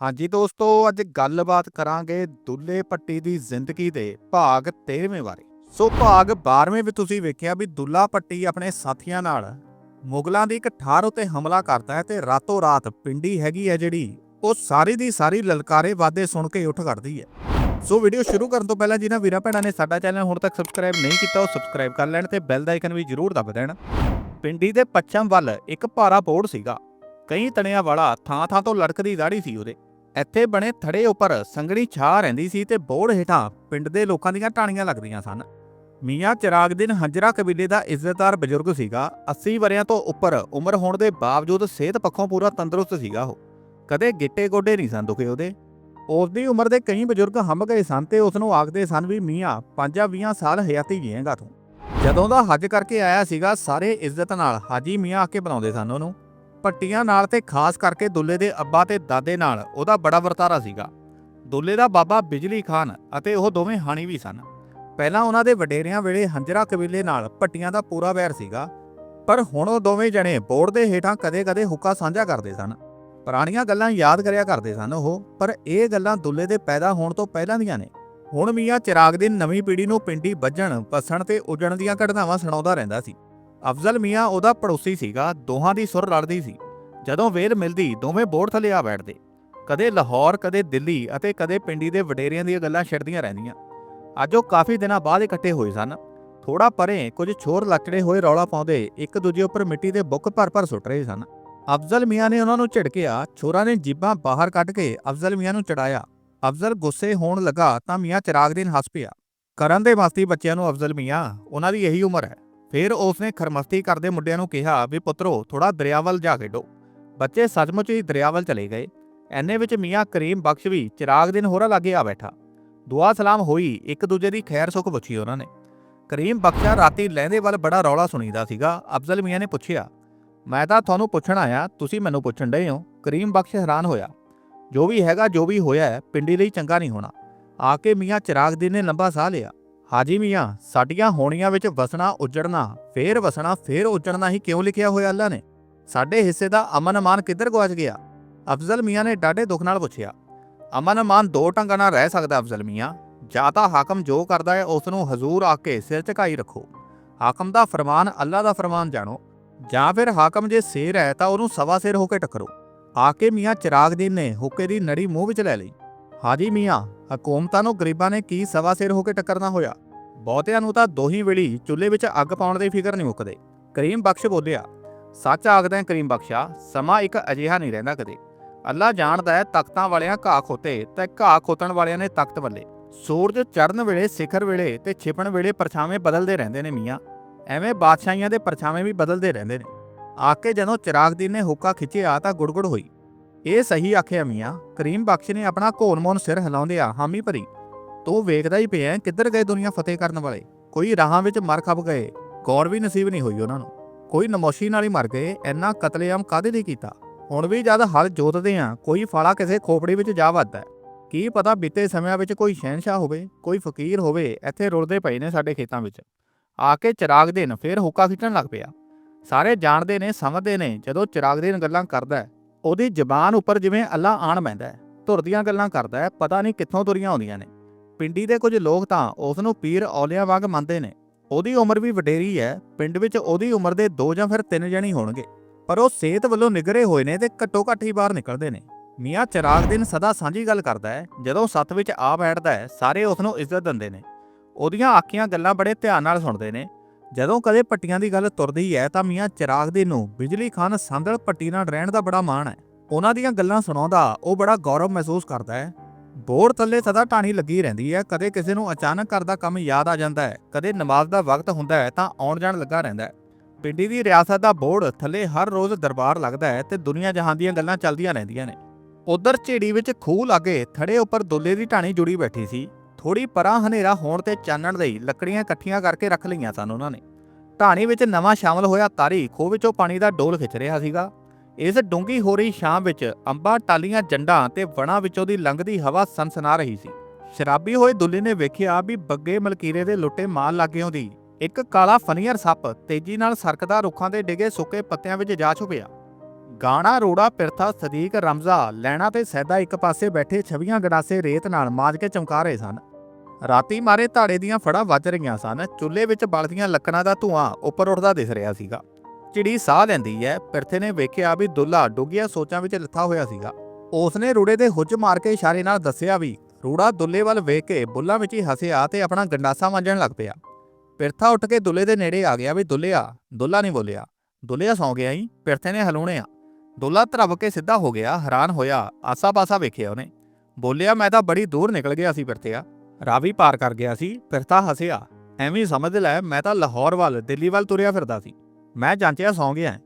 ਹਾਂਜੀ ਦੋਸਤੋ, ਅੱਜ ਗੱਲਬਾਤ ਕਰਾਂਗੇ ਦੁੱਲੇ ਪੱਟੀ ਦੀ ਜ਼ਿੰਦਗੀ ਦੇ ਭਾਗ 13ਵੇਂ ਬਾਰੇ। ਸੋ ਭਾਗ 12ਵੇਂ ਵਿੱਚ ਤੁਸੀਂ ਵੇਖਿਆ ਵੀ ਦੁੱਲਾ ਪੱਟੀ ਆਪਣੇ ਸਾਥੀਆਂ ਨਾਲ ਮੁਗਲਾਂ ਦੀ ਇੱਕ ਠਾਰ ਉਤੇ ਹਮਲਾ ਕਰਦਾ ਹੈ ਤੇ ਰਾਤੋਂ ਰਾਤ ਪਿੰਡੀ ਹੈਗੀ ਹੈ ਜਿਹੜੀ ਉਹ ਸਾਰੀ ਦੀ ਸਾਰੀ ਲਲਕਾਰੇ ਵਾਦੇ ਸੁਣ ਕੇ ਉੱਠ ਖੜਦੀ ਹੈ। ਸੋ ਵੀਡੀਓ ਸ਼ੁਰੂ ਕਰਨ ਤੋਂ ਪਹਿਲਾਂ ਜਿਨ੍ਹਾਂ ਵੀਰਾਂ ਭੈਣਾਂ ਨੇ ਸਾਡਾ ਚੈਨਲ ਹੁਣ ਤੱਕ ਸਬਸਕ੍ਰਾਈਬ ਨਹੀਂ ਕੀਤਾ ਉਹ ਸਬਸਕ੍ਰਾਈਬ ਕਰ ਲੈਣ ਤੇ ਬੈਲ ਦਾ ਆਈਕਨ ਵੀ ਜ਼ਰੂਰ ਦਬਾ ਦੇਣ। ਪਿੰਡੀ ਦੇ ਪੱਛਮ ਵੱਲ ਇੱਕ ਭਾਰਾ ਬੋਰਡ ਸੀਗਾ। ਕਈ ਤਣਿਆਂ ਵਾਲਾ ਥਾਂ ਥਾਂ ਤੋਂ ਲੜਕਦੀ ਦਾੜੀ ਸੀ ਉਹਦੇ। ਇੱਥੇ ਬਣੇ ਥੜੇ ਉੱਪਰ ਸੰਗਣੀ ਛਾਹ ਰਹਿੰਦੀ ਸੀ ਤੇ ਬੋੜ ਹੇਠਾਂ ਪਿੰਡ ਦੇ ਲੋਕਾਂ ਦੀਆਂ ਟਾਣੀਆਂ ਲੱਗਦੀਆਂ ਸਨ। ਮੀਆਂ ਚਿਰਾਗ ਦਿਨ ਹੰਜਰਾ ਕਬੀਲੇ ਦਾ ਇੱਜ਼ਤਦਾਰ ਬਜ਼ੁਰਗ ਸੀਗਾ। 80 ਵਰਿਆਂ ਤੋਂ ਉੱਪਰ ਉਮਰ ਹੋਣ ਦੇ ਬਾਵਜੂਦ ਸਿਹਤ ਪੱਖੋਂ ਪੂਰਾ ਤੰਦਰੁਸਤ ਸੀਗਾ ਉਹ। ਕਦੇ ਗਿੱਟੇ ਗੋਡੇ ਨਹੀਂ ਸਨ ਦੁਖੇ ਉਹਦੇ। ਉਸ ਦੀ ਉਮਰ ਦੇ ਕਈ ਬਜ਼ੁਰਗ ਹੰਭ ਗਏ ਸਨ ਤੇ ਉਸ ਨੂੰ ਆਖਦੇ ਸਨ ਵੀ, ਮੀਆਂ, ਪੰਜਾਂ 20 ਸਾਲ ਹਯਾਤੀ ਜੀਏਗਾ ਤੂੰ। ਜਦੋਂ ਦਾ ਹੱਜ ਕਰਕੇ ਆਇਆ ਸੀਗਾ, ਸਾਰੇ ਇੱਜ਼ਤ ਨਾਲ ਹਾਜੀ ਮੀਆਂ ਆ ਕੇ ਬੁਲਾਉਂਦੇ ਸਨ ਉਹਨੂੰ। ਪੱਟੀਆਂ ਨਾਲ ਤੇ ਖਾਸ ਕਰਕੇ ਦੁੱਲੇ ਦੇ ਅੱਬਾ ਤੇ ਦਾਦੇ ਨਾਲ ਉਹਦਾ ਬੜਾ ਵਰਤਾਰਾ ਸੀਗਾ। ਦੁੱਲੇ ਦਾ ਬਾਬਾ ਬਿਜਲੀ ਖਾਨ ਅਤੇ ਉਹ ਦੋਵੇਂ ਹਾਣੀ ਵੀ ਸਨ। ਪਹਿਲਾਂ ਉਹਨਾਂ ਦੇ ਵਡੇਰਿਆਂ ਵੇਲੇ ਹੰਜਰਾ ਕਬੀਲੇ ਨਾਲ ਪੱਟੀਆਂ ਦਾ ਪੂਰਾ ਵੈਰ ਸੀਗਾ, ਪਰ ਹੁਣ ਉਹ ਦੋਵੇਂ ਜਣੇ ਬੋਰਡ ਦੇ ਹੇਠਾਂ ਕਦੇ-ਕਦੇ ਹੁੱਕਾ ਸਾਂਝਾ ਕਰਦੇ ਸਨ। ਪੁਰਾਣੀਆਂ ਗੱਲਾਂ ਯਾਦ ਕਰਿਆ ਕਰਦੇ ਸਨ ਉਹ, ਪਰ ਇਹ ਗੱਲਾਂ ਦੁੱਲੇ ਦੇ ਪੈਦਾ ਹੋਣ ਤੋਂ ਪਹਿਲਾਂ ਦੀਆਂ ਨੇ। ਹੁਣ ਮੀਆਂ ਚਿਰਾਗ ਦੀ ਨਵੀਂ ਪੀੜ੍ਹੀ ਨੂੰ ਪਿੰਡੀ ਵੱਜਣ ਪਸਣ ਤੇ ਉਜਣ ਦੀਆਂ ਘਟਨਾਵਾਂ ਸੁਣਾਉਂਦਾ ਰਹਿੰਦਾ ਸੀ। ਅਫਜ਼ਲ ਮੀਆਂ ਉਹਦਾ ਪੜੋਸੀ ਸੀਗਾ, ਦੋਹਾਂ ਦੀ ਸੁਰ ਲੜਦੀ ਸੀ। ਜਦੋਂ ਵੇਲ ਮਿਲਦੀ, ਦੋਵੇਂ ਬੋਰ ਥੱਲੇ ਆ ਬੈਠਦੇ। ਕਦੇ ਲਾਹੌਰ, ਕਦੇ ਦਿੱਲੀ ਅਤੇ ਕਦੇ ਪਿੰਡੀ ਦੇ ਵਡੇਰਿਆਂ ਦੀਆਂ ਗੱਲਾਂ ਛਿੜਦੀਆਂ ਰਹਿੰਦੀਆਂ। ਅੱਜ ਉਹ ਕਾਫੀ ਦਿਨਾਂ ਬਾਅਦ ਇਕੱਠੇ ਹੋਏ ਸਨ। ਥੋੜਾ ਪਰੇ ਕੁਝ ਛੋਰ ਲੱਚੜੇ ਹੋਏ ਰੌਲਾ ਪਾਉਂਦੇ ਇੱਕ ਦੂਜੇ ਉੱਪਰ ਮਿੱਟੀ ਦੇ ਬੁੱਕ ਭਰ ਭਰ ਸੁੱਟ ਰਹੇ ਸਨ। ਅਫਜ਼ਲ ਮੀਆਂ ਨੇ ਉਹਨਾਂ ਨੂੰ ਝਿੜਕਿਆ, ਛੋਰਾਂ ਨੇ ਜੀਬਾਂ ਬਾਹਰ ਕੱਢ ਕੇ ਅਫਜ਼ਲ ਮੀਆਂ ਨੂੰ ਚੜਾਇਆ। ਅਫਜ਼ਲ ਗੁੱਸੇ ਹੋਣ ਲੱਗਾ ਤਾਂ ਮੀਆਂ ਚਿਰਾਗ ਦਿਨ ਹੱਸ ਪਿਆ। ਕਰਨ ਦੇ ਮਸਤੀ ਬੱਚਿਆਂ ਨੂੰ ਅਫਜ਼ਲ ਮੀਆਂ, ਉਹਨਾਂ ਦੀ ਇਹੀ ਉਮਰ ਹੈ। ਫਿਰ ਉਸ ਨੇ ਖਰਮਸਤੀ ਕਰਦੇ ਮੁੰਡਿਆਂ ਨੂੰ ਕਿਹਾ ਵੀ ਪੁੱਤਰੋ ਥੋੜਾ ਦਰਿਆਵਲ ਜਾ ਖੇਡੋ ਬੱਚੇ ਸੱਚਮੁੱਚ ਹੀ ਦਰਿਆਵਲ ਚਲੇ ਗਏ। ਐਨੇ ਵਿੱਚ ਮੀਆਂ ਕਰੀਮ ਬਖਸ਼ ਵੀ ਚਿਰਾਗ ਦਿਨ ਹੋਰਾਂ ਲਾਗੇ ਆ ਬੈਠਾ। ਦੁਆ ਸਲਾਮ ਹੋਈ, ਇੱਕ ਦੂਜੇ ਦੀ ਖੈਰ ਸੁਖ ਪੁੱਛੀ ਉਹਨਾਂ ਨੇ। ਕਰੀਮ ਬਖਸ਼ਾ ਰਾਤੀ ਲਹਿੰਦੇ ਵੱਲ ਬੜਾ ਰੌਲਾ ਸੁਣੀਦਾ ਸੀਗਾ, ਅਫਜ਼ਲ ਮੀਆਂ ਨੇ ਪੁੱਛਿਆ, ਮੈਂ ਤਾਂ ਤੁਹਾਨੂੰ ਪੁੱਛਣ ਆਇਆ, ਤੁਸੀਂ ਮੈਨੂੰ ਪੁੱਛਣ ਡਏ ਹੋ, ਕਰੀਮ ਬਖਸ਼ ਹੈਰਾਨ ਹੋਇਆ। ਜੋ ਵੀ ਹੈਗਾ, ਜੋ ਵੀ ਹੋਇਆ ਪਿੰਡੀ ਲਈ ਚੰਗਾ ਨਹੀਂ ਹੋਣਾ। ਆ ਕੇ ਮੀਆਂ ਚਿਰਾਗ ਦਿਨ ਨੇ ਲੰਬਾ ਸਾਹ ਲਿਆ। ਹਾਜੀ ਮੀਆਂ, ਸਾਡੀਆਂ ਹੋਣੀਆਂ ਵਿੱਚ ਵਸਣਾ ਉੱਜੜਨਾ, ਫੇਰ ਵਸਣਾ, ਫੇਰ ਉੱਜੜਨਾ ਹੀ ਕਿਉਂ ਲਿਖਿਆ ਹੋਇਆ ਅੱਲਾ ਨੇ? ਸਾਡੇ ਹਿੱਸੇ ਦਾ ਅਮਨ ਅਮਾਨ ਕਿੱਧਰ ਗਵਾਚ ਗਿਆ? ਅਫਜ਼ਲ ਮੀਆਂ ਨੇ ਡਾਢੇ ਦੁੱਖ ਨਾਲ ਪੁੱਛਿਆ। ਅਮਨ ਅਮਾਨ ਦੋ ਢੰਗਾਂ ਨਾਲ ਰਹਿ ਸਕਦਾ ਅਫਜ਼ਲ ਮੀਆਂ, ਜਾਂ ਤਾਂ ਹਾਕਮ ਜੋ ਕਰਦਾ ਹੈ ਉਸ ਨੂੰ ਹਜ਼ੂਰ ਆ ਕੇ ਸਿਰ ਝੁਕਾਈ ਰੱਖੋ। ਹਾਕਮ ਦਾ ਫਰਮਾਨ ਅੱਲਾ ਦਾ ਫਰਮਾਨ ਜਾਣੋ, ਜਾਂ ਫਿਰ ਹਾਕਮ ਜੇ ਸਿਰ ਹੈ ਤਾਂ ਉਹਨੂੰ ਸਵਾ ਸਿਰ ਹੋ ਕੇ ਟੱਕਰੋ। ਆ ਕੇ ਮੀਆਂ ਚਿਰਾਗਦੀਨ ਨੇ ਹੁੱਕੇ ਦੀ ਨੜੀ ਮੂੰਹ ਵਿੱਚ ਲੈ ਲਈ। ਹਾਜੀ ਮੀਆਂ ਹਕੂਮਤਾਂ ਨੂੰ ਗਰੀਬਾਂ ਨੇ ਕੀ ਸਵਾ ਸਿਰ ਹੋ ਕੇ ਟੱਕਰਨਾ ਹੋਇਆ ਬਹੁਤਿਆਂ ਨੂੰ ਤਾਂ ਦੋਹੀ ਵੇਲੀ ਚੁੱਲ੍ਹੇ ਵਿੱਚ ਅੱਗ ਪਾਉਣ ਦੀ ਫਿਕਰ ਨਹੀਂ ਮੁੱਕਦੇ ਕਰੀਮ ਬਖਸ਼ ਬੋਲਿਆ ਸੱਚ ਆਖਦਾ ਕਰੀਮ ਬਖਸ਼ਾ ਸਮਾਂ ਇੱਕ ਅਜਿਹਾ ਨਹੀਂ ਰਹਿੰਦਾ ਕਦੇ ਅੱਲਾ ਜਾਣਦਾ ਹੈ ਤਖਤਾਂ ਵਾਲਿਆਂ ਘਾਹ ਖੋਤੇ ਤੇ ਘਾਹ ਖੋਤਣ ਵਾਲਿਆਂ ਨੇ ਤਖਤ ਵੱਲੇ ਸੂਰਜ ਚੜ੍ਹਨ ਵੇਲੇ ਸਿਖਰ ਵੇਲੇ ਤੇ ਛਿਪਣ ਵੇਲੇ ਪਰਛਾਵੇਂ ਬਦਲਦੇ ਰਹਿੰਦੇ ਨੇ ਮੀਆਂ ਐਵੇਂ ਬਾਦਸ਼ਾਹੀਆਂ ਦੇ ਪਰਛਾਵੇਂ ਵੀ ਬਦਲਦੇ ਰਹਿੰਦੇ ਨੇ ਆ ਕੇ ਜਦੋਂ ਚਿਰਾਗਦੀਨ ਨੇ ਹੁੱਕਾ ਖਿੱਚਿਆ ਤਾਂ ਗੁੜਗੁੜ ਹੋਈ ਇਹ ਸਹੀ ਆਖਿਆ ਮੀਆਂ, ਕਰੀਮ ਬਖਸ਼ ਨੇ ਆਪਣਾ ਘੋਲ-ਮੋਨ ਸਿਰ ਹਿਲਾਉਂਦਿਆਂ ਹਾਮੀ ਭਰੀ। ਤੂੰ ਵੇਖਦਾ ਹੀ ਪਿਆ ਕਿੱਧਰ ਗਏ ਦੁਨੀਆ ਫਤਿਹ ਕਰਨ ਵਾਲੇ। ਕੋਈ ਰਾਹਾਂ ਵਿੱਚ ਮਰ ਖਪ ਗਏ, ਗੌਰ ਵੀ ਨਸੀਬ ਨਹੀਂ ਹੋਈ ਉਹਨਾਂ ਨੂੰ। ਕੋਈ ਨਮੋਸ਼ੀ ਨਾਲ ਹੀ ਮਰ ਗਏ, ਇੰਨਾ ਕਤਲੇਆਮ ਕਾਦੇ ਲਈ ਕੀਤਾ? ਹੁਣ ਵੀ ਜਦ ਹਲ ਜੋਤਦੇ ਆ ਕੋਈ ਫਾਲਾ ਕਿਸੇ ਖੋਪੜੀ ਵਿੱਚ ਜਾ ਵੱਜਦਾ ਕੀ ਪਤਾ ਬੀਤੇ ਸਮਿਆਂ ਵਿੱਚ ਕੋਈ ਸ਼ਹਿਨशाह ਹੋਵੇ, ਕੋਈ ਫਕੀਰ ਹੋਵੇ, ਇੱਥੇ ਰੁਲਦੇ ਪਏ ਨੇ ਸਾਡੇ ਖੇਤਾਂ ਵਿੱਚ। ਆ ਕੇ ਚਿਰਾਗ ਦੇਨ ਫੇਰ ਹੁੱਕਾ ਖਿੱਚਣ ਲੱਗ ਪਿਆ। ਸਾਰੇ ਜਾਣਦੇ ਨੇ, ਸਮਝਦੇ ਨੇ, ਜਦੋਂ ਚਿਰਾਗ ਦੇਨ ਗੱਲਾਂ ਕਰਦਾ ਉਹਦੀ ਜ਼ਬਾਨ ਉੱਪਰ ਜਿਵੇਂ ਅੱਲਾ ਆਣ ਬੈਂਦਾ ਹੈ ਧੁਰ ਦੀਆਂ ਗੱਲਾਂ ਕਰਦਾ ਹੈ, ਪਤਾ ਨਹੀਂ ਕਿੱਥੋਂ ਤੁਰੀਆਂ ਆਉਂਦੀਆਂ ਨੇ। ਪਿੰਡੀ ਦੇ ਕੁਝ ਲੋਕ ਤਾਂ ਉਸ ਨੂੰ ਪੀਰ ਔਲਿਆਂ ਵਾਂਗ ਮੰਨਦੇ ਨੇ। ਉਹਦੀ ਉਮਰ ਵੀ ਵਡੇਰੀ ਹੈ, ਪਿੰਡ ਵਿੱਚ ਉਹਦੀ ਉਮਰ ਦੇ ਦੋ ਜਾਂ ਫਿਰ ਤਿੰਨ ਜਣੇ ਹੋਣਗੇ, ਪਰ ਉਹ ਸਿਹਤ ਵੱਲੋਂ ਨਿਗਰੇ ਹੋਏ ਨੇ ਤੇ ਘੱਟੋ ਘੱਟ ਹੀ ਬਾਹਰ ਨਿਕਲਦੇ ਨੇ। ਮੀਆਂ ਚਿਰਾਗ ਦਿਨ ਸਦਾ ਸਾਂਝੀ ਗੱਲ ਕਰਦਾ ਹੈ, ਜਦੋਂ ਸੱਤ ਵਿੱਚ ਆ ਬੈਠਦਾ ਹੈ, ਸਾਰੇ ਉਸ ਨੂੰ ਇੱਜ਼ਤ ਦਿੰਦੇ ਨੇ। ਉਹਦੀਆਂ ਆਖੀਆਂ ਗੱਲਾਂ ਬੜੇ ਧਿਆਨ ਨਾਲ ਸੁਣਦੇ ਨੇ ਜਦੋਂ ਕਦੇ ਪੱਟੀਆਂ ਦੀ ਗੱਲ ਤੁਰਦੀ ਹੈ ਤਾਂ ਮੀਆਂ ਚਿਰਾਗ ਦਿਨ ਨੂੰ ਬਿਜਲੀ ਖਾਨ ਸੰਦਲ ਪੱਟੀ ਨਾਲ ਰਹਿਣ ਦਾ ਬੜਾ ਮਾਣ ਹੈ ਉਹਨਾਂ ਦੀਆਂ ਗੱਲਾਂ ਸੁਣਾਉਂਦਾ ਉਹ ਬੜਾ ਗੌਰਵ ਮਹਿਸੂਸ ਕਰਦਾ ਹੈ ਬੋਰ ਥੱਲੇ ਸਦਾ ਟਾਣੀ ਲੱਗੀ ਰਹਿੰਦੀ ਹੈ ਕਦੇ ਕਿਸੇ ਨੂੰ ਅਚਾਨਕ ਕਰਦਾ ਕੰਮ ਯਾਦ ਆ ਜਾਂਦਾ ਹੈ ਕਦੇ ਨਮਾਜ਼ ਦਾ ਵਕਤ ਹੁੰਦਾ ਹੈ ਤਾਂ ਆਉਣ ਜਾਣ ਲੱਗਾ ਰਹਿੰਦਾ ਹੈ ਪਿੰਡੀ ਦੀ ਰਿਆਸਤ ਦਾ ਬੋਰਡ ਥੱਲੇ ਹਰ ਰੋਜ਼ ਦਰਬਾਰ ਲੱਗਦਾ ਹੈ ਤੇ ਦੁਨੀਆ ਜਹਾਨ ਦੀਆਂ ਗੱਲਾਂ ਚੱਲਦੀਆਂ ਰਹਿੰਦੀਆਂ ਨੇ। ਉਧਰ ਝੇੜੀ ਵਿੱਚ ਖੂਹ ਲਾਗੇ ਥੜੇ ਉੱਪਰ ਦੁੱਲੇ ਦੀ ਢਾਣੀ ਜੁੜੀ ਬੈਠੀ ਸੀ। ਥੋੜੀ ਪਰਾਂ ਹਨੇਰਾ ਹੋਣ ਤੇ ਚਾਨਣ ਲਈ ਲੱਕੜੀਆਂ ਇਕੱਠੀਆਂ ਕਰਕੇ ਰੱਖ ਲਈਆਂ ਸਨ ਉਹਨਾਂ ਨੇ। ਢਾਣੀ ਵਿੱਚ ਨਵਾਂ ਸ਼ਾਮਲ ਹੋਇਆ ਤਾਰੀ, ਖੋਹ ਵਿੱਚੋਂ ਪਾਣੀ ਦਾ ਡੋਲ ਖਿੱਚ ਰਿਹਾ ਸੀਗਾ। ਇਸ ਡੂੰਗੀ ਹੋ ਰਹੀ ਸ਼ਾਮ ਵਿੱਚ ਅੰਬਾਂ ਟਾਲੀਆਂ ਜੰਡਾਂ ਤੇ ਵਣਾਂ ਵਿੱਚੋਂ ਦੀ ਲੰਘਦੀ ਹਵਾ ਸਨਸਨਾ ਰਹੀ ਸੀ। ਸ਼ਰਾਬੀ ਹੋਏ ਦੁੱਲੇ ਨੇ ਵੇਖਿਆ ਵੀ ਬੱਗੇ ਮਲਕੀਰੇ ਦੇ ਲੁੱਟੇ ਮਾਲ ਲਾਗਿਓਂ ਦੀ ਇੱਕ ਕਾਲਾ ਫਨੀਅਰ ਸੱਪ ਤੇਜ਼ੀ ਨਾਲ ਸਰਕਦਾ ਰੁੱਖਾਂ ਦੇ ਡਿਗੇ ਸੁੱਕੇ ਪੱਤਿਆਂ ਵਿੱਚ ਜਾ ਛੁਪਿਆ। ਗਾਣਾ ਰੋੜਾ ਪਿਰਥਾ ਸਦੀਕ ਰਮਜ਼ਾ, ਲੈਣਾ ਤੇ ਸੈਦਾ ਇੱਕ ਪਾਸੇ ਬੈਠੇ ਛਵੀਆਂ ਗੜਾਸੇ ਰੇਤ ਨਾਲ ਮਾਜ ਕੇ ਚਮਕਾ ਰਹੇ ਸਨ। ਰਾਤੀ ਮਾਰੇ ਧਾੜੇ ਦੀਆਂ ਫੜਾਂ ਵੱਜ ਰਹੀਆਂ ਸਨ। ਚੁੱਲ੍ਹੇ ਵਿੱਚ ਬਲਦੀਆਂ ਲੱਕੜਾਂ ਦਾ ਧੂਆਂ ਉੱਪਰ ਉੱਠਦਾ ਦਿਸ ਰਿਹਾ ਸੀਗਾ। ਚਿੜੀ ਸਾਹ ਲੈਂਦੀ ਹੈ ਪਿਰਥੇ ਨੇ ਵੇਖਿਆ ਵੀ ਦੁੱਲਾ ਡੁੱਗੀਆਂ ਸੋਚਾਂ ਵਿੱਚ ਲੱਥਾ ਹੋਇਆ ਸੀਗਾ। ਉਸਨੇ ਰੂੜੇ ਦੇ ਹੁੱਜ ਮਾਰ ਕੇ ਇਸ਼ਾਰੇ ਨਾਲ ਦੱਸਿਆ ਵੀ ਰੂੜਾ ਦੁੱਲੇ ਵੱਲ ਵੇਖ ਕੇ ਬੁੱਲਾਂ ਵਿੱਚ ਹੀ ਹੱਸਿਆ ਤੇ ਆਪਣਾ ਗੰਡਾਸਾ ਮਾਂਜਣ ਲੱਗ ਪਿਆ। ਪਿਰਥਾ ਉੱਠ ਕੇ ਦੁੱਲੇ ਦੇ ਨੇੜੇ ਆ ਗਿਆ ਵੀ ਦੁੱਲਿਆ, ਦੁੱਲਾ ਨਹੀਂ ਬੋਲਿਆ। ਦੁੱਲਿਆ ਸੌਂ ਗਿਆ ਹੀ ਪਿਰਥੇ ਨੇ ਹਲੂਣਿਆ ਦੁੱਲਾ ਧਰਵ ਕੇ ਸਿੱਧਾ ਹੋ ਗਿਆ, ਹੈਰਾਨ ਹੋਇਆ, ਆਸਾ-ਪਾਸਾ ਵੇਖਿਆ ਉਹਨੇ। ਬੋਲਿਆ, ਮੈਂ ਤਾਂ ਬੜੀ ਦੂਰ ਨਿਕਲ ਗਿਆ ਸੀ ਪਿਰਥਿਆ। ਰਾਵੀ ਪਾਰ ਕਰ ਗਿਆ ਸੀ ਪਿਰਥਾ ਹੱਸਿਆ। ਐਵੇਂ ਸਮਝ ਲੈ, ਮੈਂ ਤਾਂ ਲਾਹੌਰ ਵੱਲ, ਦਿੱਲੀ ਵੱਲ ਤੁਰਿਆ ਫਿਰਦਾ ਸੀ। ਮੈਂ ਜਾਂਚਿਆ ਸੌਂ ਗਿਆ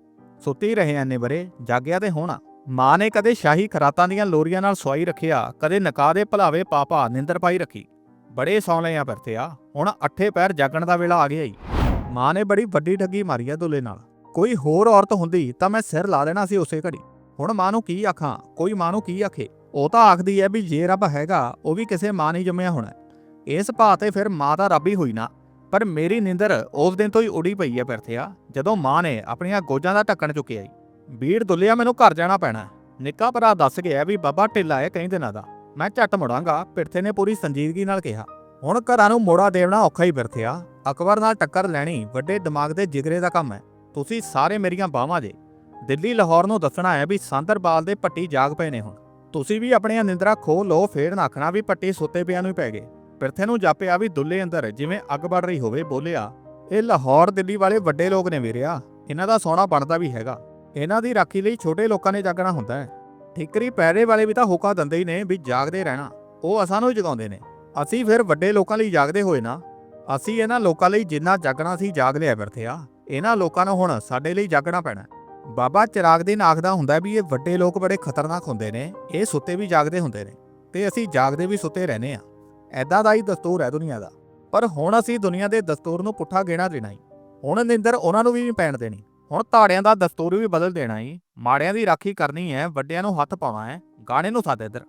ਸੁੱਤੀ ਰਹੇ ਐਨੇ ਬਰੇ, ਜਾਗਿਆ ਤੇ ਹੋਣਾ। ਮਾਂ ਨੇ ਕਦੇ ਸ਼ਾਹੀ ਖਰਾਤਾਂ ਦੀਆਂ ਲੋਰੀਆਂ ਨਾਲ ਸਵਾਈ ਰੱਖਿਆ, ਕਦੇ ਨਕਾ ਦੇ ਭਲਾਵੇ ਪਾਪਾ ਨਿੰਦਰ ਪਾਈ ਰੱਖੀ। ਬੜੇ ਸੌਂ ਲਏ ਆ ਪਿਰਥਿਆ ਹੁਣ ਅੱਠੇ ਪੈਰ ਜਾਗਣ ਦਾ ਵੇਲਾ ਆ ਗਿਆ ਈ। ਮਾਂ ਨੇ ਬੜੀ ਵੱਡੀ ਠੱਗੀ ਮਾਰੀ ਆ ਦੁੱਲੇ ਨਾਲ। ਕੋਈ ਹੋਰ ਔਰਤ ਹੁੰਦੀ, ਤਾਂ ਮੈਂ ਸਿਰ ਲਾ ਦੇਣਾ ਸੀ ਉਸੇ ਘੜੀ। ਹੁਣ ਮਾਂ ਨੂੰ ਕੀ ਆਖਾਂ? ਕੋਈ ਮਾਂ ਨੂੰ ਕੀ ਆਖੇ? ਉਹ ਤਾਂ ਆਖਦੀ ਐ ਵੀ ਜੇ ਰੱਬ ਹੈਗਾ, ਉਹ ਵੀ ਕਿਸੇ ਮਾਂ ਨਹੀਂ ਜੰਮਿਆ ਹੋਣਾ। ਇਸ ਭਾਅ ਤੇ ਫਿਰ ਮਾਂ ਤਾਂ ਰੱਬ ਹੀ ਹੋਈ ਨਾ। ਪਰ ਮੇਰੀ ਨਿੰਦਰ ਉਸ ਦਿਨ ਤੋਂ ਹੀ ਉੜੀ ਪਈ ਹੈ ਪਿਰਥਿਆ ਜਦੋਂ ਮਾਂ ਨੇ ਆਪਣੀਆਂ ਗੋਜਾਂ ਦਾ ਢੱਕਣ ਚੁੱਕਿਆ ਈ ਵੀਰ ਦੁੱਲਿਆ ਮੈਨੂੰ ਘਰ ਜਾਣਾ ਪੈਣਾ ਨਿੱਕਾ ਭਰਾ ਦੱਸ ਗਿਆ ਵੀ ਬਾਬਾ ਢਿੱਲਾ ਹੈ ਕਈ ਦਿਨਾਂ ਦਾ। ਮੈਂ ਝੱਟ ਮੁੜਾਂਗਾ ਪਿਰਥੇ ਨੇ ਪੂਰੀ ਸੰਜੀਦਗੀ ਨਾਲ ਕਿਹਾ। ਹੁਣ ਘਰਾਂ ਨੂੰ ਮੋੜਾ ਦੇਣਾ ਔਖਾ ਹੀ ਪਿਰਥਿਆ ਅਕਬਰ ਨਾਲ ਟੱਕਰ ਲੈਣੀ ਵੱਡੇ ਦਿਮਾਗ ਦੇ ਜਿਗਰੇ ਦਾ ਕੰਮ ਹੈ ਤੁਸੀਂ ਸਾਰੇ ਮੇਰੀਆਂ ਬਾਹਾਂ ਜੇ। ਦਿੱਲੀ, ਲਾਹੌਰ ਨੂੰ ਦੱਸਣਾ ਹੈ ਵੀ ਸਾਂਦਰਬਾਲ ਦੇ ਪੱਟੀ ਜਾਗ ਪਏ ਨੇ ਹੁਣ। ਤੁਸੀਂ ਵੀ ਆਪਣੀਆਂ ਨਿੰਦਰਾ ਖੋ ਲੋ ਫੇਰ ਨਾ ਆਖਣਾ ਵੀ ਪੱਟੀ ਸੁੱਤੇ ਪਿਆਂ ਨੂੰ ਹੀ ਪੈ ਗਏ। ਪਿਰਥੇ ਨੂੰ ਜਾਪਿਆ ਵੀ ਦੁੱਲੇ ਅੰਦਰ, ਜਿਵੇਂ ਅੱਗ ਬੜ ਰਹੀ ਹੋਵੇ, ਬੋਲਿਆ, ਇਹ ਲਾਹੌਰ, ਦਿੱਲੀ ਵਾਲੇ ਵੱਡੇ ਲੋਕ ਨੇ ਵੀਰਿਆ ਇਹਨਾਂ ਦਾ ਸੋਨਾ ਬਣਦਾ ਵੀ ਹੈਗਾ। ਇਹਨਾਂ ਦੀ ਰਾਖੀ ਲਈ ਛੋਟੇ ਲੋਕਾਂ ਨੇ ਜਾਗਣਾ ਹੁੰਦਾ ਹੈ। ਠਿਕਰੀ ਪੈਰੇ ਵਾਲੇ ਵੀ ਤਾਂ ਹੁਕਾ ਦਿੰਦੇ ਹੀ ਨੇ ਵੀ ਜਾਗਦੇ ਰਹਿਣਾ। ਉਹ ਅਸਾਂ ਨੂੰ ਜਗਾਉਂਦੇ ਨੇ। ਅਸੀਂ ਫਿਰ ਵੱਡੇ ਲੋਕਾਂ ਲਈ ਜਾਗਦੇ ਹੋਏ ਨਾ। ਅਸੀਂ ਇਹਨਾਂ ਲੋਕਾਂ ਲਈ ਜਿੰਨਾ ਜਾਗਣਾ ਸੀ ਜਾਗ ਲਿਆ ਵਰਥਿਆ ਇਹਨਾਂ ਲੋਕਾਂ ਨੂੰ ਹੁਣ ਸਾਡੇ ਲਈ ਜਾਗਣਾ ਪੈਣਾ। ਬਾਬਾ ਚਿਰਾਗ ਦੀਨ ਆਖਦਾ ਹੁੰਦਾ ਵੀ ਇਹ ਵੱਡੇ ਲੋਕ ਬੜੇ ਖਤਰਨਾਕ ਹੁੰਦੇ ਨੇ। ਇਹ ਸੁੱਤੇ ਵੀ ਜਾਗਦੇ ਹੁੰਦੇ ਨੇ। ਤੇ ਅਸੀਂ ਜਾਗਦੇ ਵੀ ਸੁੱਤੇ ਰਹਨੇ ਆ। ਐਦਾਂ ਦਾ ਹੀ ਦਸਤੂਰ ਹੈ ਦੁਨੀਆ ਦਾ। ਪਰ ਹੁਣ ਅਸੀਂ ਦੁਨੀਆ ਦੇ ਦਸਤੂਰ ਨੂੰ ਪੁੱਠਾ ਗੇਣਾ ਦੇਣਾ ਹੀ ਹੁਣ ਨਿੰਦਰ ਉਹਨਾਂ ਨੂੰ ਵੀ ਨਹੀਂ ਪੈਣ ਦੇਣੀ। ਹੁਣ ਤਾੜਿਆਂ ਦਾ ਦਸਤੂਰ ਵੀ ਬਦਲ ਦੇਣਾ ਈ। ਮਾੜਿਆਂ ਦੀ ਰਾਖੀ ਕਰਨੀ ਹੈ ਵੱਡਿਆਂ ਨੂੰ ਹੱਥ ਪਾਉਣਾ ਹੈ ਗਾਣੇ ਨੂੰ ਸੱਦ ਇੱਧਰ।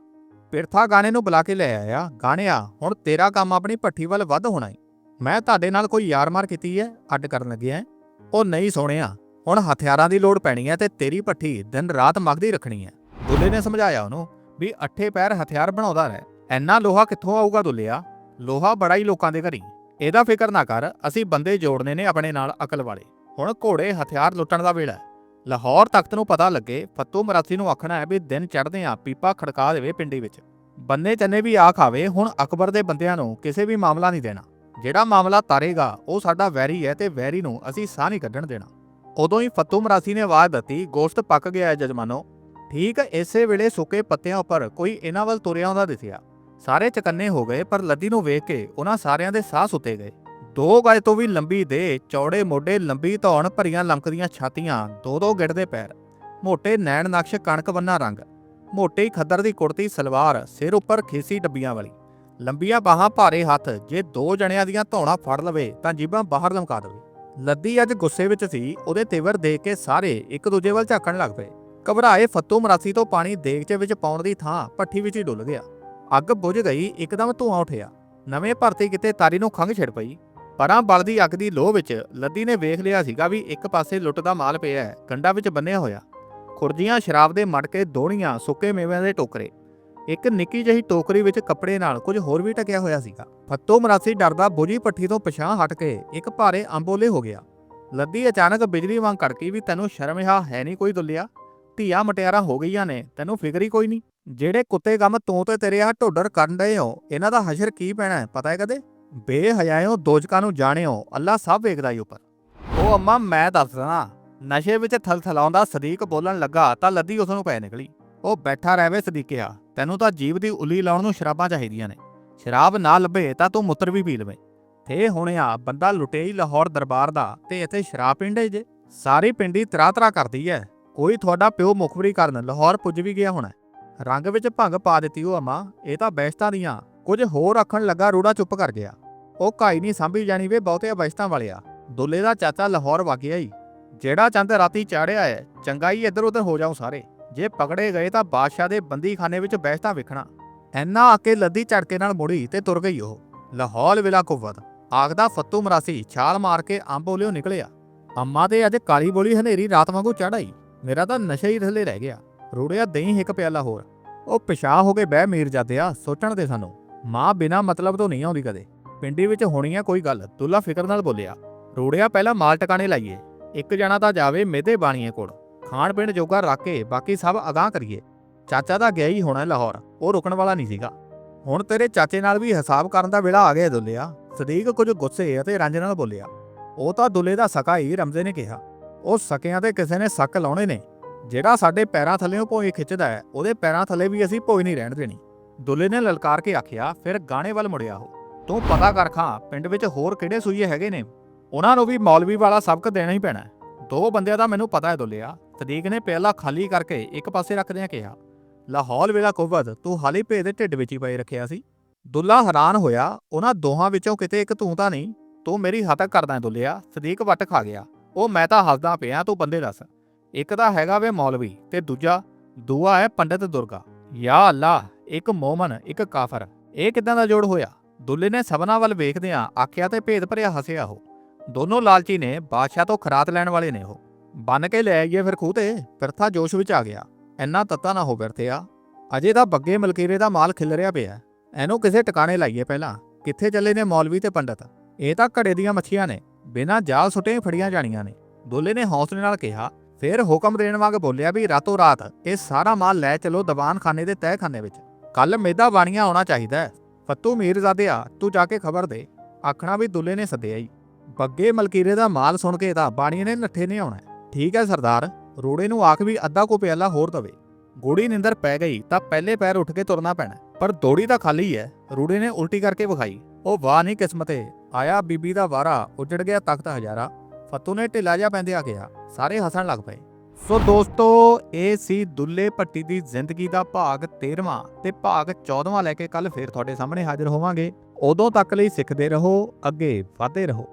ਪਿਰਥਾ ਗਾਣੇ ਨੂੰ ਬੁਲਾ ਕੇ ਲੈ ਆਇਆ। ਗਾਣਿਆ ਹੁਣ ਤੇਰਾ ਕੰਮ ਆਪਣੀ ਭੱਠੀ ਵੱਲ ਵੱਧ ਹੋਣਾ ਈ। ਮੈਂ ਤੁਹਾਡੇ ਨਾਲ ਕੋਈ ਯਾਰ ਮਾਰ ਕੀਤੀ ਹੈ ਅੱਡ ਕਰਨ ਲੱਗਿਆ ਹੈ? ਉਹ ਨਹੀਂ ਸੋਹਣਿਆ। ਹੁਣ ਹਥਿਆਰਾਂ ਦੀ ਲੋੜ ਪੈਣੀ ਹੈ ਤੇ ਤੇਰੀ ਭੱਠੀ ਦਿਨ ਰਾਤ ਮਗਦੀ ਰੱਖਣੀ ਹੈ ਦੁੱਲੇ ਨੇ ਸਮਝਾਇਆ ਉਹਨੂੰ ਵੀ ਅੱਠੇ ਪੈਰ ਹਥਿਆਰ ਬਣਾਉਂਦਾ ਰਹਿ। ਐਨਾ ਲੋਹਾ ਕਿੱਥੋਂ ਆਊਗਾ ਦੁੱਲਿਆ? ਲੋਹਾ ਬੜਾ ਹੀ ਲੋਕਾਂ ਦੇ ਘਰੀ। ਇਹਦਾ ਫਿਕਰ ਨਾ ਕਰ, ਅਸੀਂ ਬੰਦੇ ਜੋੜਨੇ ਨੇ ਆਪਣੇ ਨਾਲ ਅਕਲ ਵਾਲੇ। ਹੁਣ ਘੋੜੇ ਹਥਿਆਰ ਲੁੱਟਣ ਦਾ ਵੇਲਾ ਲਾਹੌਰ ਤਖਤ ਨੂੰ ਪਤਾ ਲੱਗੇ, ਫੱਤੂ ਮਰਾਸੀ ਨੂੰ ਆਖਣਾ ਹੈ ਵੀ ਦਿਨ ਚੜ੍ਹਦੇ ਆ ਪੀਪਾ ਖੜਕਾ ਦੇਵੇ ਪਿੰਡੀ ਵਿੱਚ। ਬੰਨੇ ਚੰਨੇ ਵੀ ਆ ਖਾਵੇ ਹੁਣ ਅਕਬਰ ਦੇ ਬੰਦਿਆਂ ਨੂੰ ਕਿਸੇ ਵੀ ਮਾਮਲਾ ਨਹੀਂ ਦੇਣਾ। ਜਿਹੜਾ ਮਾਮਲਾ ਤਾਰੇਗਾ, ਉਹ ਸਾਡਾ ਵੈਰੀ ਹੈ ਤੇ ਵੈਰੀ ਨੂੰ ਅਸੀਂ ਸਾਹ ਨਹੀਂ ਕੱਢਣ ਦੇਣਾ। ਉਦੋਂ ਹੀ ਫੱਤੂ ਮਰਾਸੀ ਨੇ ਆਵਾਜ਼ ਦਿੱਤੀ, ਗੋਸ਼ਤ ਪੱਕ ਗਿਆ ਹੈ ਜਜਮਾਨੋ। ਠੀਕ ਇਸੇ ਵੇਲੇ ਸੁੱਕੇ ਪੱਤਿਆਂ ਉੱਪਰ ਕੋਈ ਇਹਨਾਂ ਵੱਲ ਤੁਰਿਆ ਆਉਂਦਾ ਦਿਸਿਆ। ਸਾਰੇ ਚਕੰਨੇ ਹੋ ਗਏ, ਪਰ ਲੱਦੀ ਨੂੰ ਵੇਖ ਕੇ ਉਹਨਾਂ ਸਾਰਿਆਂ ਦੇ ਸਾਹ ਸੁੱਤੇ ਗਏ। ਦੋ ਗਜ ਤੋਂ ਵੀ ਲੰਬੀ ਦੇ ਚੌੜੇ ਮੋਢੇ ਲੰਬੀ ਧੌਣ ਭਰੀਆਂ ਲਮਕਦੀਆਂ ਛਾਤੀਆਂ ਦੋ ਦੋ ਗਿੱਟਦੇ ਪੈਰ। ਮੋਟੇ ਨੈਣ ਨਕਸ਼ ਕਣਕ ਵੰਨਾ ਰੰਗ। ਮੋਟੀ ਖੱਦਰ ਦੀ ਕੁੜਤੀ, ਸਲਵਾਰ, ਸਿਰ ਉੱਪਰ ਖੇਸੀ ਡੱਬੀਆਂ ਵਾਲੀ। ਲੰਬੀਆਂ ਬਾਹਾਂ ਭਾਰੇ ਹੱਥ, ਜੇ ਦੋ ਜਣਿਆਂ ਦੀਆਂ ਧੌਣਾ ਫੜ ਲਵੇ ਤਾਂ ਜੀਬਾਂ ਬਾਹਰ ਲਮਕਾ ਦੇਵੇ। ਲੱਦੀ ਅੱਜ ਗੁੱਸੇ ਵਿੱਚ ਸੀ, ਉਹਦੇ ਤੇਵਰ ਦੇਖ ਕੇ ਸਾਰੇ ਇੱਕ ਦੂਜੇ ਵੱਲ ਝਾਕਣ ਲੱਗ ਪਏ। ਘਬਰਾਏ ਫੱਤੂ ਮਰਾਸੀ ਤੋਂ ਪਾਣੀ ਦੇਗਚੇ ਵਿੱਚ ਪਾਉਣ ਦੀ ਥਾਂ ਪੱਠੀ ਵਿੱਚ ਹੀ ਡੁੱਲ ਗਿਆ। ਅੱਗ ਬੁਝ ਗਈ, ਇੱਕਦਮ ਧੂਆਂ ਉੱਠਿਆ। ਨਵੇਂ ਭਰਤੀ ਕਿਤੇ ਤਾਰੀ ਨੂੰ ਖੰਘ ਛਿੜ ਪਈ। ਪਰਾਂ ਬਲਦੀ ਅੱਗ ਦੀ ਲੋਹ ਵਿੱਚ ਲੱਦੀ ਨੇ ਵੇਖ ਲਿਆ ਸੀਗਾ ਵੀ ਇੱਕ ਪਾਸੇ ਲੁੱਟ ਦਾ ਮਾਲ ਪਿਆ ਹੈ, ਕੰਡਾ ਵਿੱਚ ਬੰਨਿਆ ਹੋਇਆ। ਖੁਰਜੀਆਂ, ਸ਼ਰਾਬ ਦੇ ਮਟਕੇ, ਦੋਣੀਆਂ, ਸੁੱਕੇ ਮੇਵਿਆਂ ਦੇ ਟੋਕਰੇ। ਇੱਕ ਨਿੱਕੀ ਜਿਹੀ ਟੋਕਰੀ ਵਿੱਚ ਕੱਪੜੇ ਨਾਲ ਕੁਝ ਹੋਰ ਵੀ ਟਕਿਆ ਹੋਇਆ ਸੀਗਾ। ਫੱਤੋ ਮਰਾਸੀ ਡਰਦਾ ਬੁਝੀ ਪੱਠੀ ਤੋਂ ਪਛਾਂ ਹਟ ਕੇ ਇੱਕ ਭਾਰੇ ਅੰਬੋਲੇ ਹੋ ਗਿਆ। ਲੱਦੀ ਅਚਾਨਕ ਬਿਜਲੀ ਵਾਂਗ ਕੜਕੀ ਵੀ, ਤੈਨੂੰ ਸ਼ਰਮ ਹਾ ਹੈ ਨਹੀਂ ਕੋਈ ਦੁੱਲਿਆ? ਧੀਆਂ ਮਟਿਆਰਾਂ ਹੋ ਗਈਆਂ ਨੇ, ਤੈਨੂੰ ਫਿਕਰ ਹੀ ਕੋਈ ਨਹੀਂ ਜਿਹੜੇ ਕੁੱਤੇ ਕੰਮ ਤੂੰ ਤੇ ਤੇਰੇ ਆ ਢੋਡਰ ਕਰਨ ਡਏ ਹੋ, ਇਹਨਾਂ ਦਾ ਹਸ਼ਰ ਕੀ ਪੈਣਾ ਹੈ, ਪਤਾ ਹੈ ਕਦੇ? ਬੇਹਯਾਇਓ ਦੋਜਕਾਂ ਨੂੰ ਜਾਣਿਓ, ਅੱਲਾ ਸਭ ਵੇਖਦਾ ਈ ਉੱਪਰ। ਉਹ ਅੰਮਾ, ਮੈਂ ਦੱਸਦਾ ਨਸ਼ੇ ਵਿੱਚ ਥਲਥਲਾਉਂਦਾ ਸਦੀਕ ਬੋਲਣ ਲੱਗਾ ਤਾਂ ਲੱਦੀ ਉਸ ਨੂੰ ਪੈ ਨਿਕਲੀ। ਉਹ ਬੈਠਾ ਰਹਿਵੇ ਸਦੀਕਿਆ ਤੈਨੂੰ ਤਾਂ ਜੀਵ ਦੀ ਉਲੀ ਲਾਉਣ ਨੂੰ ਸ਼ਰਾਬਾਂ ਚਾਹੀਦੀਆਂ ਨੇ। ਸ਼ਰਾਬ ਨਾ ਲੱਭੇ ਤਾਂ ਤੂੰ ਮੁੱਤਰ ਵੀ ਪੀ ਲਵੇਂ। ਤੇ ਹੁਣਿਆ ਬੰਦਾ ਲੁਟੇ ਲਾਹੌਰ ਦਰਬਾਰ ਦਾ ਤੇ ਇੱਥੇ ਸ਼ਰਾਬ ਪਿੰਡੇ ਜੇ। ਸਾਰੀ ਪਿੰਡੀ ਤਰਾ ਤਰਾ ਕਰਦੀ ਐ। ਕੋਈ ਤੁਹਾਡਾ ਪਿਓ ਮੁਖਬਰੀ ਕਰਨ, ਲਾਹੌਰ ਪੁੱਜ ਵੀ ਗਿਆ ਹੋਣਾ। ਰੰਗ ਵਿੱਚ ਭੰਗ ਪਾ ਦਿੱਤੀ ਉਹ ਅਮਾ, ਇਹ ਤਾਂ ਬੈਸ਼ਤਾਂ ਦੀਆਂ, ਕੁਝ ਹੋਰ ਆਖਣ ਲੱਗਾ ਰੂੜਾ ਚੁੱਪ ਕਰ ਗਿਆ। ਉਹ ਕਾਈ ਨਹੀਂ ਸਾਂਭੀ ਜਾਣੀ ਵੇ ਬਹੁਤੇ ਬੈਸ਼ਤਾਂ ਵਾਲਿਆ। ਦੁੱਲੇ ਦਾ ਚਾਚਾ ਲਾਹੌਰ ਵਾਗਿਆ ਹੀ ਜਿਹੜਾ ਚੰਦ ਰਾਤੀ ਚਾੜਿਆ ਹੈ ਚੰਗਾ ਹੀ ਇੱਧਰ ਉੱਧਰ ਹੋ ਜਾਉ ਸਾਰੇ। ਜੇ ਪਕੜੇ ਗਏ ਤਾਂ ਬਾਦਸ਼ਾਹ ਦੇ ਬੰਦੀਖਾਨੇ ਵਿੱਚ ਬੈਸ਼ਤਾਂ ਵੇਖਣਾ। ਐਨਾ ਆ ਕੇ ਲੱਦੀ ਝੜਕੇ ਨਾਲ ਮੁੜੀ ਤੇ ਤੁਰ ਗਈ ਉਹ। ਲਾਹੌਲ ਵਿਲਾ ਕੁਵਤ। ਆਖਦਾ ਫੱਤੂ ਮਰਾਸੀ, ਛਾਲ ਮਾਰ ਕੇ ਅੰਬੋਲਿਓ ਨਿਕਲਿਆ। ਅੰਮਾ ਤੇ ਅੱਜ ਕਾਲੀ ਬੋਲੀ ਹਨੇਰੀ ਰਾਤ ਵਾਂਗੂ ਚੜਾਈ ਮੇਰਾ ਤਾਂ ਨਸ਼ਾ ਹੀ ਥੱਲੇ ਰਹਿ ਗਿਆ। ਰੋੜਿਆ ਦਹੀਂ ਇੱਕ ਪਿਆਲਾ ਹੋਰ। ਉਹ ਪਿਸ਼ਾ ਹੋ ਕੇ ਬਹਿ ਮੀਰ ਜਾਦਿਆ, ਸੋਚਣ ਦੇ ਸਾਨੂੰ, ਮਾਂ ਬਿਨਾ ਮਤਲਬ ਤੋਂ ਨਹੀਂ ਆਉਂਦੀ ਕਦੇ। ਪਿੰਡੀ ਵਿੱਚ ਹੋਣੀ ਆ ਕੋਈ ਗੱਲ, ਦੁੱਲਾ ਫਿਕਰ ਨਾਲ ਬੋਲਿਆ, ਰੋੜਿਆ ਪਹਿਲਾਂ ਮਾਲ ਟਿਕਾਣੇ ਲਾਈਏ, ਇੱਕ ਜਣਾ ਤਾਂ ਜਾਵੇ ਮੇਦੇ ਬਾਣੀਏ ਕੋਲ, ਖਾਣ ਪੀਣ ਜੋਗਾ ਰੱਖ ਕੇ ਬਾਕੀ ਸਭ ਅਗਾਹ ਕਰੀਏ। ਚਾਚਾ ਤਾਂ ਗਿਆ ਹੀ ਹੋਣਾ ਲਾਹੌਰ, ਉਹ ਰੁਕਣ ਵਾਲਾ ਨਹੀਂ ਸੀਗਾ। ਹੁਣ ਤੇਰੇ ਚਾਚੇ ਨਾਲ ਵੀ ਹਿਸਾਬ ਕਰਨ ਦਾ ਵੇਲਾ ਆ ਗਿਆ ਦੁੱਲਿਆ, ਸਦੀਕ ਕੁਝ ਗੁੱਸੇ ਅਤੇ ਰੰਜ ਨਾਲ ਬੋਲਿਆ, ਉਹ ਤਾਂ ਦੁੱਲੇ ਦਾ ਸਕਾ ਹੀ ਰਮਜ਼ੇ ਨੇ ਕਿਹਾ, ਉਹ ਸਕਿਆਂ ਤੇ ਕਿਸੇ ਨੇ ਸੱਕ ਲਾਉਣੇ ਨੇ। ਜਿਹੜਾ ਸਾਡੇ ਪੈਰਾਂ ਥੱਲੇੋਂ ਭੋਏ ਖਿੱਚਦਾ ਹੈ, ਉਹਦੇ ਪੈਰਾਂ ਥੱਲੇ ਵੀ ਅਸੀਂ ਭੋਏ ਨਹੀਂ ਰਹਿਣ ਦੇਣੀ। ਦੁੱਲੇ ਨੇ ਲਲਕਾਰ ਕੇ ਆਖਿਆ, ਫਿਰ ਗਾਣੇ ਵੱਲ ਮੁੜਿਆ ਉਹ ਤੂੰ ਪਤਾ ਕਰ ਖਾਂ, ਪਿੰਡ ਵਿੱਚ ਹੋਰ ਕਿਹੜੇ ਸੂਈਏ ਹੈਗੇ ਨੇ? ਉਹਨਾਂ ਨੂੰ ਵੀ ਮੌਲਵੀ ਵਾਲਾ ਸਬਕ ਦੇਣਾ ਹੀ ਪੈਣਾ ਦੋ ਬੰਦਿਆਂ ਦਾ ਮੈਨੂੰ ਪਤਾ ਹੈ ਦੁੱਲਿਆ। ਸਦੀਕ ਨੇ ਪਹਿਲਾ ਖਾਲੀ ਕਰਕੇ ਇੱਕ ਪਾਸੇ ਰੱਖਦਿਆਂ ਕਿਹਾ, ਲਾਹੌਲ ਵੇਲਾ ਕੁਵਤ, ਤੂੰ ਹਾਲੀ ਭੇਦ ਦੇ ਢਿੱਡ ਵਿੱਚ ਹੀ ਪਏ ਰੱਖਿਆ ਸੀ? ਦੁੱਲਾ ਹੈਰਾਨ ਹੋਇਆ, ਉਹਨਾਂ ਦੋਹਾਂ ਵਿੱਚੋਂ ਕਿਤੇ ਇੱਕ ਤੂੰ ਤਾਂ ਨਹੀਂ? ਤੂੰ ਮੇਰੀ ਹੱਤਕ ਕਰਦਾ ਦੁੱਲਿਆ। ਸਦੀਕ ਵੱਟ ਖਾ ਗਿਆ, ਉਹ ਮੈਂ ਤਾਂ ਹੱਸਦਾ ਪਿਆ, ਤੂੰ ਬੰਦੇ ਦੱਸ। ਇੱਕ ਤਾਂ ਹੈਗਾ ਵੇ ਮੌਲਵੀ ਤੇ ਦੂਜਾ, ਦੂਆ ਹੈ ਪੰਡਤ ਦੁਰਗਾ। ਯਾ ਅੱਲਾ ਇੱਕ ਮੋਮਨ, ਇੱਕ ਕਾਫਰ। ਇਹ ਕਿਦਾਂ ਦਾ ਜੋੜ ਹੋਇਆ? ਦੁੱਲੇ ਨੇ ਸਭਨਾ ਵੱਲ ਵੇਖਦਿਆਂ ਆਖਿਆ ਤੇ ਭੇਦ ਭਰਿਆ ਹੱਸਿਆ ਉਹ। ਦੋਨੋਂ ਲਾਲਚੀ ਨੇ ਬਾਦਸ਼ਾਹ ਤੋਂ ਖਰਾਤ ਲੈਣ ਵਾਲੇ ਨੇ ਉਹ। ਬੰਨ ਕੇ ਲੈ ਆਈਏ ਫਿਰ ਖੂਹ ਤੇ ਫਿਰਥਾ ਜੋਸ਼ ਵਿੱਚ ਆ ਗਿਆ। ਇੰਨਾ ਤੱਤਾ ਨਾ ਹੋ ਫਿਰਥਿਆ ਅਜੇ ਤਾਂ ਬੱਗੇ ਮਲਕੀਰੇ ਦਾ ਮਾਲ ਖਿਲ ਰਿਹਾ ਪਿਆ। ਇਹਨੂੰ ਕਿਸੇ ਟਿਕਾਣੇ ਲਾਈਏ ਪਹਿਲਾਂ। ਕਿੱਥੇ ਚੱਲੇ ਨੇ ਮੌਲਵੀ ਤੇ ਪੰਡਤ? ਇਹ ਤਾਂ ਘੜੇ ਦੀਆਂ ਮੱਛੀਆਂ ਨੇ। ਬਿਨਾਂ ਜਾਲ ਸੁੱਟੇ ਹੀ ਫੜੀਆਂ ਜਾਣੀਆਂ ਨੇ। ਦੁੱਲੇ ਨੇ ਹੌਸਲੇ ਨਾਲ ਕਿਹਾ ਫਿਰ ਹੁਕਮ ਦੇਣ ਵਾਂਗ ਬੋਲਿਆ ਵੀ ਰਾਤੋਂ ਰਾਤ ਇਹ ਸਾਰਾ ਮਾਲ ਲੈ ਚਲੋ ਦਵਾਨਖਾਨੇ ਦੇ ਤਹਿਖਾਨੇ ਵਿੱਚ। ਕੱਲ ਮੇਦਾ ਬਾਣੀਆਂ ਆਉਣਾ ਚਾਹੀਦਾ ਹੈ। ਫੱਤੂ ਮੀਰਜ਼ਾਦਿਆ, ਤੂੰ ਜਾ ਕੇ ਖਬਰ ਦੇ। ਆਖਣਾ ਵੀ ਦੁੱਲੇ ਨੇ ਸੱਦਿਆ ਹੀ ਬੱਗੇ ਮਲਕੀਰੇ ਦਾ ਮਾਲ ਸੁਣ ਕੇ ਤਾਂ ਬਾਣੀਏ ਨੇ ਨੱਠੇ ਨੇ ਆਉਣਾ ਠੀਕ ਹੈ ਸਰਦਾਰ, ਰੋੜੇ ਨੂੰ ਆਖ ਵੀ ਅੱਧਾ ਕੋ ਪਿਆਲਾ ਹੋਰ ਦਵੇ। ਗੋੜੀ ਨਿੰਦਰ ਪੈ ਗਈ ਤਾਂ ਪਹਿਲੇ ਪੈਰ ਉੱਠ ਕੇ ਤੁਰਨਾ ਪੈਣਾ ਪਰ ਦੋੜੀ ਤਾਂ ਖਾਲੀ ਹੈ। ਰੂੜੇ ਨੇ ਉਲਟੀ ਕਰਕੇ ਵਿਖਾਈ। ਉਹ ਵਾਹ ਨਹੀਂ ਕਿਸਮਤੇ। ਆਇਆ ਬੀਬੀ ਦਾ ਵਾਰਾ, ਉੱਜੜ ਗਿਆ ਤਖਤ ਹਜ਼ਾਰਾ। ਫੱਤੂ ਨੇ ਢਿੱਲਾ ਜਿਹਾ ਪੈਂਦਿਆ ਕਿਹਾ, ਸਾਰੇ ਹੱਸਣ ਲੱਗ ਪਏ। ਸੋ ਦੋਸਤੋ, ਇਹ ਸੀ ਦੁੱਲੇ ਭੱਟੀ ਦੀ ਜ਼ਿੰਦਗੀ ਦਾ ਭਾਗ 13ਵਾਂ ਤੇ ਭਾਗ 14ਵਾਂ ਲੈ ਕੇ ਕੱਲ ਫੇਰ ਤੁਹਾਡੇ ਸਾਹਮਣੇ ਹਾਜ਼ਰ ਹੋਵਾਂਗੇ। ਉਦੋਂ ਤੱਕ ਲਈ ਸਿੱਖਦੇ ਰਹੋ, ਅੱਗੇ ਵਧਦੇ ਰਹੋ।